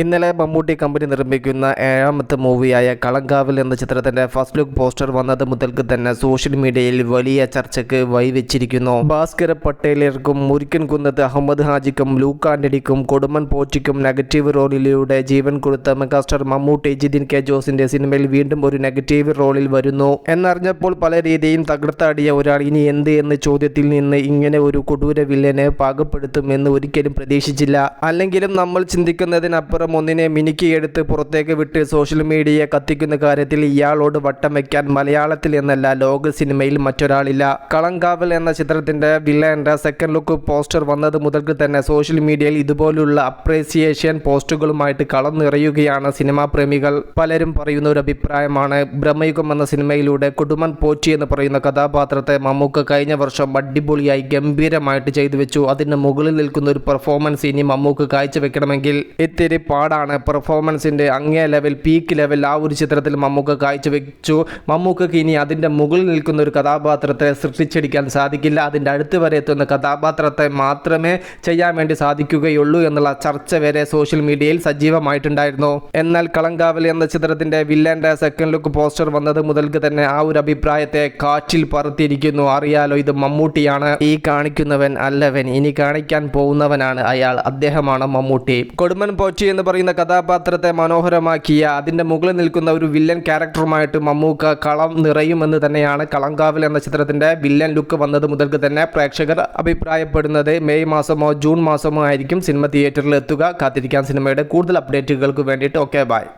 ഇന്നലെ മമ്മൂട്ടി കമ്പനി നിർമ്മിക്കുന്ന ഏഴാമത്തെ മൂവിയായ കളങ്കാവിൽ എന്ന ചിത്രത്തിന്റെ ഫസ്റ്റ് ലുക്ക് പോസ്റ്റർ വന്നത് മുതൽക്ക് തന്നെ സോഷ്യൽ മീഡിയയിൽ വലിയ ചർച്ചയ്ക്ക് വഴിവെച്ചിരിക്കുന്നു. ഭാസ്കര പട്ടേലർക്കും മുരിക്കൻ കുന്നത്ത് അഹമ്മദ് ഹാജിക്കും ലൂക്ക് ആന്റണിക്കും കൊടുമൻ പോച്ചിക്കും നെഗറ്റീവ് റോളിലൂടെ ജീവൻ കൊടുത്ത മെഗാസ്റ്റാർ മമ്മൂട്ടി ജിതിൻ കെ ജോസിന്റെ സിനിമയിൽ വീണ്ടും ഒരു നെഗറ്റീവ് റോളിൽ വരുന്നു. എന്നറിഞ്ഞപ്പോൾ പല രീതിയും തകർത്താടിയ ഒരാൾ ഇനി എന്ത് എന്ന ചോദ്യത്തിൽ നിന്ന് ഇങ്ങനെ ഒരു കൊടൂര വില്ലനെ പാകപ്പെടുത്തുമെന്ന് ഒരിക്കലും പ്രതീക്ഷിച്ചില്ല. അല്ലെങ്കിലും നമ്മൾ ചിന്തിക്കുന്നതിനപ്പുറം ഒന്നിനെ മിനുക്കിയെടുത്ത് പുറത്തേക്ക് വിട്ട് സോഷ്യൽ മീഡിയയെ കത്തിക്കുന്ന കാര്യത്തിൽ ഇയാളോട് വട്ടം വയ്ക്കാൻ മലയാളത്തിൽ എന്നല്ല ലോക സിനിമയിൽ മറ്റൊരാളില്ല. കളങ്കാവൽ എന്ന ചിത്രത്തിന്റെ വില്ലന്റെ സെക്കൻഡ് ലുക്ക് പോസ്റ്റർ വന്നത് മുതൽക്ക് തന്നെ സോഷ്യൽ മീഡിയയിൽ ഇതുപോലുള്ള അപ്രീസിയേഷൻ പോസ്റ്റുകളുമായിട്ട് കളം നിറയുകയാണ് സിനിമാ പ്രേമികൾ. പലരും പറയുന്ന ഒരു അഭിപ്രായമാണ് ബ്രഹ്മയുഗം എന്ന സിനിമയിലൂടെ കുടുംബൻ പോറ്റി എന്ന് പറയുന്ന കഥാപാത്രത്തെ മമ്മൂക്ക കഴിഞ്ഞ വർഷം അടിപൊളിയായി ഗംഭീരമായിട്ട് ചെയ്തു വെച്ചു. അതിന് മുകളിൽ നിൽക്കുന്ന ഒരു പെർഫോമൻസ് ഇനി മമ്മൂക്ക് കാഴ്ചവെക്കണമെങ്കിൽ. ഇത്തിരി പാടാണ് പെർഫോമൻസിന്റെ അങ്ങേ ലെവൽ പീക്ക് ലെവൽ ആ ഒരു ചിത്രത്തിൽ മമ്മൂക്ക കാഴ്ചവെച്ചു. മമ്മൂക്കക്ക് ഇനി അതിന്റെ മുകളിൽ നിൽക്കുന്ന ഒരു കഥാപാത്രത്തെ സൃഷ്ടിച്ചെടുക്കാൻ സാധിക്കില്ല. അതിന്റെ അടുത്ത് വരെ എത്തുന്ന കഥാപാത്രത്തെ മാത്രമേ ചെയ്യാൻ വേണ്ടി സാധിക്കുകയുള്ളൂ എന്നുള്ള ചർച്ച വരെ സോഷ്യൽ മീഡിയയിൽ സജീവമായിട്ടുണ്ടായിരുന്നു. എന്നാൽ കളങ്കാവൽ എന്ന ചിത്രത്തിന്റെ വില്ലന്റെ സെക്കൻഡ് ലുക്ക് പോസ്റ്റർ വന്നത് മുതൽക്ക് തന്നെ ആ ഒരു അഭിപ്രായത്തെ കാറ്റിൽ പറത്തിയിരിക്കുന്നു. അറിയാലോ ഇത് മമ്മൂട്ടിയാണ്. ഈ കാണിക്കുന്നവൻ അല്ലവൻ ഇനി കാണിക്കാൻ പോകുന്നവനാണ് അയാൾ. അദ്ദേഹമാണ് മമ്മൂട്ടി. കൊടുമൻ പോച്ചി എന്ന് പറയുന്ന കഥാപാത്രത്തെ മനോഹരമാക്കിയ അതിന്റെ മുകളിൽ നിൽക്കുന്ന ഒരു വില്ലൻ ക്യാരക്ടറുമായിട്ട് മമ്മൂക്ക കളം നിറയുമെന്ന് തന്നെയാണ് കളങ്കാവൽ എന്ന ചിത്രത്തിന്റെ വില്ലൻ ലുക്ക് വന്നത് മുതൽക്ക് തന്നെ പ്രേക്ഷകർ അഭിപ്രായപ്പെടുന്നത്. മെയ് മാസമോ ജൂൺ മാസമോ ആയിരിക്കും സിനിമ തിയേറ്ററിൽ എത്തുക. കാത്തിരിക്കാൻ സിനിമയുടെ കൂടുതൽ അപ്ഡേറ്റുകൾക്ക് വേണ്ടിയിട്ട്. Okay bye.